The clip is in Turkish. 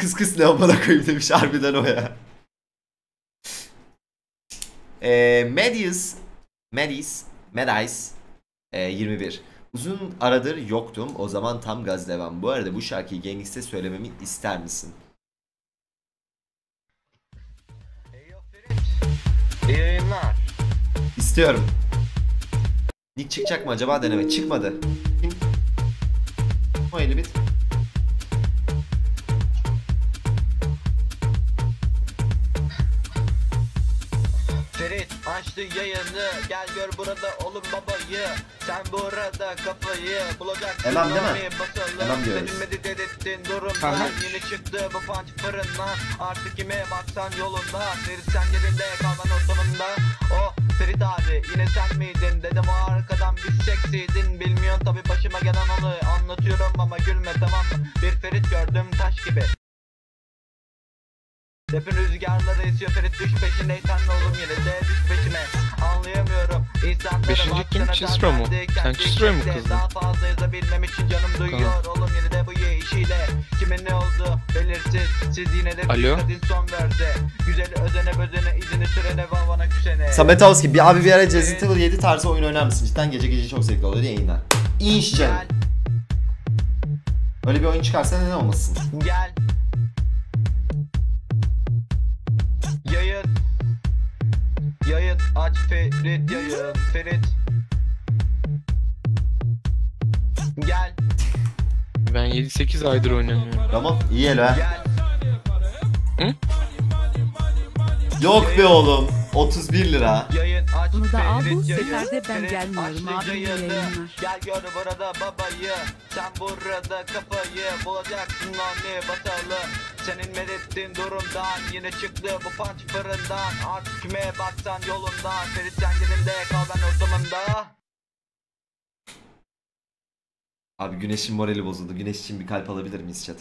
kıs kıs ne amına koyayım demiş harbiden o ya. Eee Medius Medis Medis eee, 21 Uzun aradır yoktum o zaman tam gaz devam. Bu arada bu şarkıyı Gangsta söylememi ister misin? İyi yayınlar. İstiyorum. Nick çıkacak mı acaba deneme? Çıkmadı. Kim? O Ferit açtı yayını. Gel gör burada oğlum babayı. Sen burada kafayı bulacaksın. Emem değil mi? Emem diyoruz. Seninmedi dedettin durumda. Yeni çıktı bu punch fırından Artık kime baksan yolunda. Ferit sen yerinde kalman ortamında. Oh Ferit abi yine sen miydin? Dedim o arkadan biz seksiydin. Bilmiyorsun tabi başıma gelen onu Anlatıyorum ama gülme tamam mı? Bir Ferit gördüm taş gibi Rapin rüzgarları esiyor Ferit düş peşine sen oğlum yine de düş peşime Anlayamıyorum insanlara Beşinci kim? Chisro mu? Sen Chisro'yu mu kızdın? Daha fazla yazabilmem için canım duyuyor Oğlum yine de bu işiyle Kimin ne oldu belirsiz Siz yine de Alo? bir kadın son verdi Güzeli özene bözene izini sürene vavana küsene Samet Avski bir abi bir ara Resident Evil 7 tarzı oyun oynar mısın? Cidden gece gece çok zevkli oluyor yayınlar. İnş canım. Öyle bir oyun çıkarsa neden olmasın? gel aç Ferit yayın Ferit Gel Ben 7-8 aydır oynamıyorum. Tamam iyi el ha. gel Yok be oğlum. 31 lira. Yayın aç Bunu da al, bu Ferit sefer yayın, de ben Ferit gelmiyorum açtı abi, iyi yayını. yayınlar. Gel gör burada babayı Sen burada kafayı Bulacaksın onu basalı Senin medettiğin durumdan Yine çıktı bu punch fırından Artık kime baksan yolundan Ferit sen yerinde kal ben ortamında Abi Güneş'in morali bozuldu. Güneş için bir kalp alabilir miyiz chat?